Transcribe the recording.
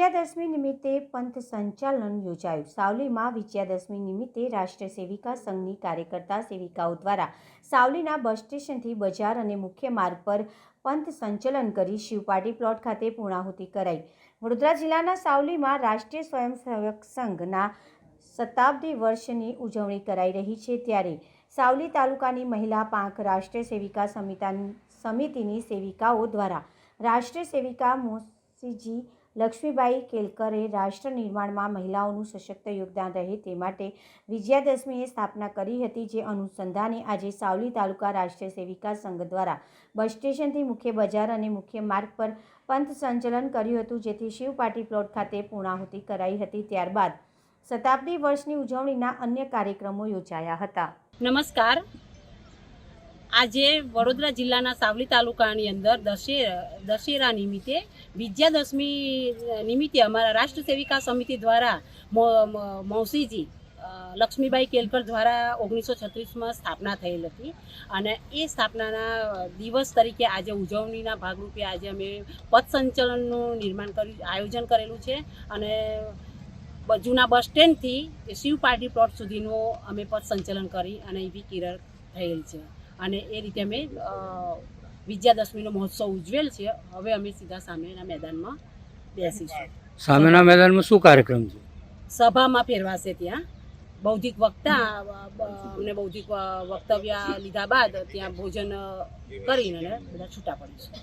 વિજયાદશમી નિમિત્તે પંથ સંચાલન યોજાયું. સાવલીમાં વિજયાદશમી નિમિત્તે રાષ્ટ્ર સેવિકા સંઘની કાર્યકર્તા સેવિકાઓ દ્વારા સાવલીના બસ સ્ટેશનથી બજાર અને મુખ્ય માર્ગ પર પંથ સંચલન કરી શિવપાટી પ્લોટ ખાતે પૂર્ણાહુતિ કરાઈ. વડોદરા જિલ્લાના સાવલીમાં રાષ્ટ્રીય સ્વયંસેવક સંઘના શતાબ્દી વર્ષની ઉજવણી કરાઈ રહી છે ત્યારે સાવલી તાલુકાની મહિલા પાંખ રાષ્ટ્રીય સેવિકા સમિતા સમિતિની સેવિકાઓ દ્વારા રાષ્ટ્રીય સેવિકા મોસીજી લક્ષ્મીબાઈ કેલકરે રાષ્ટ્ર નિર્માણમાં મહિલાઓનું સશક્ત યોગદાન રહે તે માટે વિજયાદશમીએ સ્થાપના કરી હતી, જે અનુસંધાને આજે સાવલી તાલુકા રાષ્ટ્રીય સેવિકા સંઘ દ્વારા બસ સ્ટેશનથી મુખ્ય બજાર અને મુખ્ય માર્ગ પર પંથ સંચલન કર્યું હતું, જેથી શિવ પાર્ટી પ્લોટ ખાતે પૂર્ણાહુતિ કરાઈ હતી. ત્યારબાદ શતાબ્દી વર્ષની ઉજવણીના અન્ય કાર્યક્રમો યોજાયા હતા. નમસ્કાર. આજે વડોદરા જિલ્લાના સાવલી તાલુકાની અંદર દશેરા દશેરા નિમિત્તે વિજયાદશમી નિમિત્તે અમારા રાષ્ટ્ર સેવિકા સમિતિ દ્વારા મૌસીજી લક્ષ્મીબાઈ કેલકર દ્વારા ઓગણીસો છત્રીસમાં સ્થાપના થયેલ હતી. અને એ સ્થાપનાના દિવસ તરીકે આજે ઉજવણીના ભાગરૂપે આજે અમે પથસંચલનનું નિર્માણ કર્યું આયોજન કરેલું છે. અને જૂના બસ સ્ટેન્ડથી શિવ પાર્ટી પ્લોટ સુધીનું અમે પથસંચલન કરી અને એવી કિરણ થયેલ છે. અને એ રીતે અમે વિજયાદશમીનો મહોત્સવ ઉજવેલ છે. હવે અમે સીધા સામેના મેદાનમાં બેસીશું. સામેના મેદાનમાં શું કાર્યક્રમ છે? સભામાં ફેરવાશે ત્યાં. બૌદ્ધિક વક્તા અને અમને બૌદ્ધિક વક્તવ્ય લીધા બાદ ત્યાં ભોજન કરીને બધા છૂટા પડીશું.